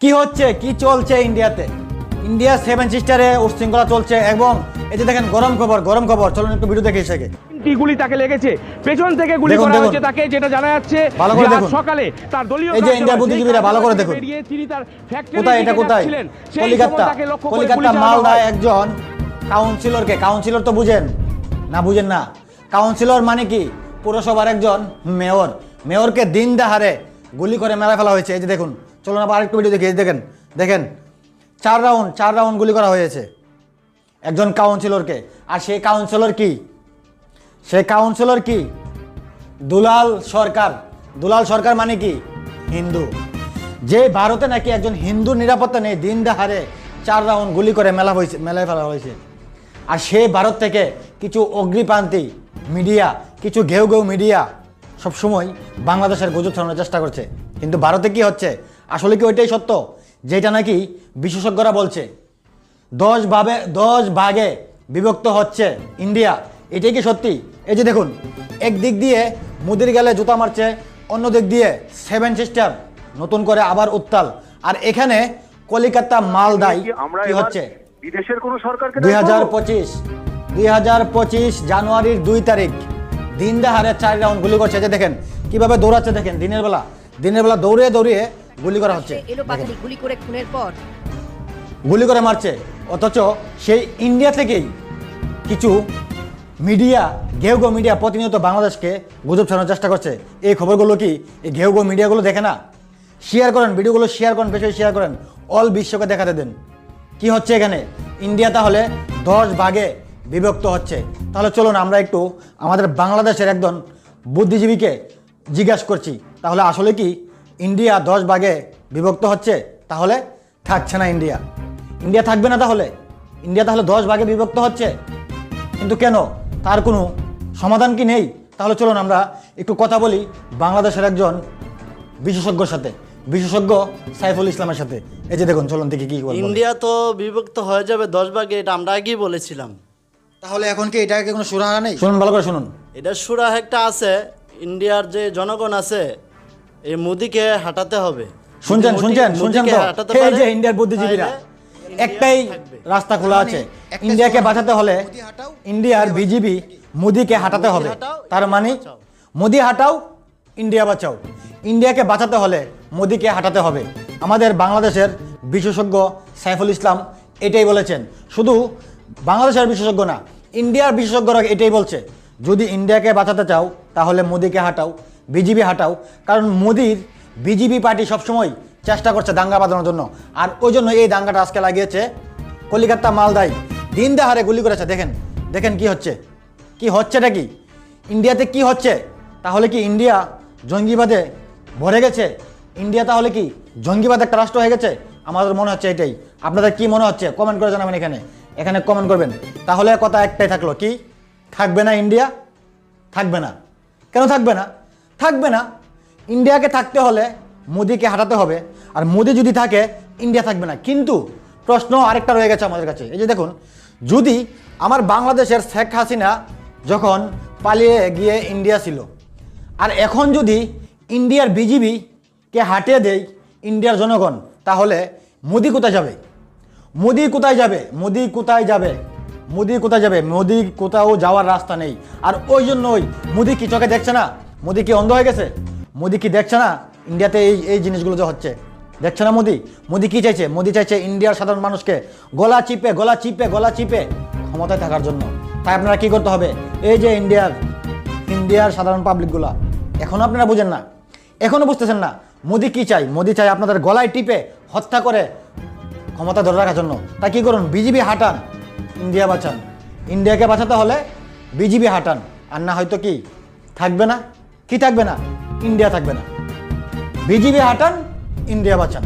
কি হচ্ছে? কি চলছে ইন্ডিয়াতে ইন্ডিয়া সেভেন সিস্টারে উশৃঙ্খলা চলছে এবং এই যে দেখেন গরম খবর গরম খবর। চলুন একটু ভিডিও দেখে তিনটি গুলি তাকে লেগেছে। পেছন থেকে গুলি করা। হয়েছে তাকে যেটা জানা যাচ্ছে ভালো করে দেখুন। সকালে তার দলীয় এই যে কার্যালয়, বুদ্ধিজীবীরা ভালো করে দেখুন। তিনি তার ফ্যাক্টরি কোথায়? এটা কোথায়? কলিকাতা। কলিকাতা হয়। একজন কাউন্সিলরকে কাউন্সিলর তো বুঝেন? না বুঝেন না। কাউন্সিলর মানে কি? পুরসভার একজন মেয়র। মেয়রকে দিন দাহারে গুলি করে মেরা ফেলা হয়েছে। এই যে দেখুন চলুন আবার আরেকটু ভিডিও দেখি দেখেন দেখেন, চার রাউন্ড চার রাউন্ড গুলি করা হয়েছে। একজন কাউন্সিলরকে আর সেই কাউন্সিলর কি? সেই কাউন্সিলর কি? দুলাল সরকার। দুলাল সরকার মানে কি? হিন্দু। যে ভারতে নাকি একজন হিন্দুর নিরাপত্তা নেই, দিন দাহারে চার রাউন্ড গুলি করে মেলা হয়েছে, মেলায় ফেলা হয়েছে। আর সে ভারত থেকে কিছু অগ্নিপান্তি মিডিয়া, কিছু ঘেউ ঘেউ মিডিয়া সবসময় বাংলাদেশের গুজব ছড়ানোর চেষ্টা করছে। কিন্তু ভারতে কি হচ্ছে? আসলে কি ওইটাই সত্য? যেটা নাকি বিশেষজ্ঞরা বলছে। দশ ভাবে দশ ভাগে বিভক্ত হচ্ছে ইন্ডিয়া। এটাই কি সত্যি? এই যে দেখুন এক দিক দিয়ে মুদির গেলে জুতা মারছে অন্য দিক দিয়ে সেভেন সিস্টার নতুন করে আবার উত্তাল। আর এখানে কলিকাতা মালদায় আমরা কি হচ্ছে? বিদেশের কোন সরকারকে দুই হাজার পঁচিশ দুই হাজার পঁচিশ জানুয়ারির দুই তারিখ দিন দাহারে চার রাউন্ড গুলি করছে। যে দেখেন কীভাবে দৌড়াচ্ছে দেখেন দিনের বেলা। দিনের বেলা দৌড়িয়ে দৌড়িয়ে গুলি করা হচ্ছে। এলো গুলি করে খুনের পর। গুলি করে মারছে। অথচ সেই ইন্ডিয়া থেকেই কিছু মিডিয়া ঘেউ গো মিডিয়া প্রতিনিয়ত বাংলাদেশকে গুজব ছড়ানোর চেষ্টা করছে। এই খবরগুলো কি এই ঘেউ গো মিডিয়াগুলো দেখে না? শেয়ার করেন ভিডিওগুলো শেয়ার করেন বেশি শেয়ার করেন। অল বিশ্বকে দেখাতে দেন। কি হচ্ছে এখানে? ইন্ডিয়া তাহলে দশ ভাগে বিভক্ত হচ্ছে। তাহলে চলুন আমরা একটু আমাদের বাংলাদেশের একজন বুদ্ধিজীবীকে জিজ্ঞাসা করছি। তাহলে আসলে কি ইন্ডিয়া দশ ভাগে বিভক্ত হচ্ছে তাহলে থাকছে না ইন্ডিয়া। ইন্ডিয়া থাকবে না তাহলে? ইন্ডিয়া তাহলে দশ ভাগে বিভক্ত হচ্ছে? কিন্তু কেন? তার কোনো সমাধান কি নেই? তাহলে চলুন আমরা একটু কথা বলি বাংলাদেশের একজন বিশেষজ্ঞর সাথে বিশেষজ্ঞ সাইফুল ইসলামের সাথে। এই যে দেখুন চলুন দেখি কি ইন্ডিয়া তো বিভক্ত হয়ে যাবে দশ ভাগে এটা আমরা আগেই বলেছিলাম। তাহলে এখন কি এটাকে কোনো সুরাহা নেই? শুনুন ভালো করে শুনুন। এটা সুরাহ একটা আছে ইন্ডিয়ার যে জনগণ আছে এই মোদিকে হাঁটাতে হবে। শুনছেন শুনছেন শুনছেন তো? এই যে ইন্ডিয়ার বুদ্ধিজীবীরা একটাই রাস্তা খোলা আছে। ইন্ডিয়াকে বাঁচাতে হলে ইন্ডিয়ার বিজিবি মোদিকে হাঁটাতে হবে। তার মানে মোদি হাঁটাও ইন্ডিয়া বাঁচাও। ইন্ডিয়াকে বাঁচাতে হলে মোদিকে হাঁটাতে হবে। আমাদের বাংলাদেশের বিশেষজ্ঞ সাইফুল ইসলাম এটাই বলেছেন। শুধু বাংলাদেশের বিশেষজ্ঞ না ইন্ডিয়ার বিশেষজ্ঞরা এটাই বলছে যদি ইন্ডিয়াকে বাঁচাতে চাও তাহলে মোদিকে হাঁটাও। বিজিবি হাটাও, কারণ মোদির বিজিবি পার্টি সবসময় চেষ্টা করছে দাঙ্গা বাঁধানোর জন্য। আর ওই জন্য এই দাঙ্গাটা আজকে লাগিয়েছে কলিকাতা মালদায়। দিন দাহারে গুলি করেছে, দেখেন দেখেন কি হচ্ছে। কি হচ্ছেটা কি? ইন্ডিয়াতে কি হচ্ছে? তাহলে কি ইন্ডিয়া জঙ্গিবাদে ভরে গেছে? ইন্ডিয়া তাহলে কি জঙ্গিবাদ একটা রাষ্ট্র হয়ে গেছে? আমাদের মনে হচ্ছে এটাই। আপনাদের কি মনে হচ্ছে? কমেন্ট করে জানাবেন এখানে। এখানে কমেন্ট করবেন। তাহলে কথা একটাই থাকল, কি? থাকবে না ইন্ডিয়া? থাকবে না। কেন থাকবে না? থাকবে না। ইন্ডিয়াকে থাকতে হলে মোদিকে হাঁটাতে হবে। আর মোদি যদি থাকে, ইন্ডিয়া থাকবে না। কিন্তু প্রশ্ন আরেকটা রয়ে গেছে আমাদের কাছে। এই যে দেখুন, যদি আমার বাংলাদেশের শেখ হাসিনা যখন পালিয়ে গিয়ে ইন্ডিয়া ছিল, আর এখন যদি ইন্ডিয়ার বিজিবিকে হাঁটিয়ে দেয় ইন্ডিয়ার জনগণ, তাহলে মোদি কোথায় যাবে? মোদি কোথায় যাবে? মোদি কোথায় যাবে? মোদি কোথায় যাবে? মোদি কোথাও যাওয়ার রাস্তা নেই। আর ওই জন্যই মোদি কি চোখে দেখছে না? মোদি কি অন্ধ হয়ে গেছে? মোদি কি দেখছে না ইন্ডিয়াতে এই এই জিনিসগুলো যে হচ্ছে? দেখছে না মোদি? মোদি কি চাইছে? মোদি চাইছে ইন্ডিয়ার সাধারণ মানুষকে গলা চিপে গলা চিপে গলা চিপে ক্ষমতায় থাকার জন্য। তাই আপনারা কি করতে হবে? এই যে ইন্ডিয়ার ইন্ডিয়ার সাধারণ পাবলিকগুলা এখনও আপনারা বুঝেন না। এখনও বুঝতেছেন না মোদি কি চাই? মোদি চাই আপনাদের গলায় টিপে হত্যা করে ক্ষমতা ধরে রাখার জন্য। তা কী করুন? বিজিবি হাঁটান। ইন্ডিয়া বাঁচান। ইন্ডিয়াকে বাঁচাতে হলে বিজিবি হাঁটান। আর না হয়তো কি? থাকবে না? কি থাকবে না? ইন্ডিয়া থাকবে না। বিজিবি হাঁটান ইন্ডিয়া বাঁচান।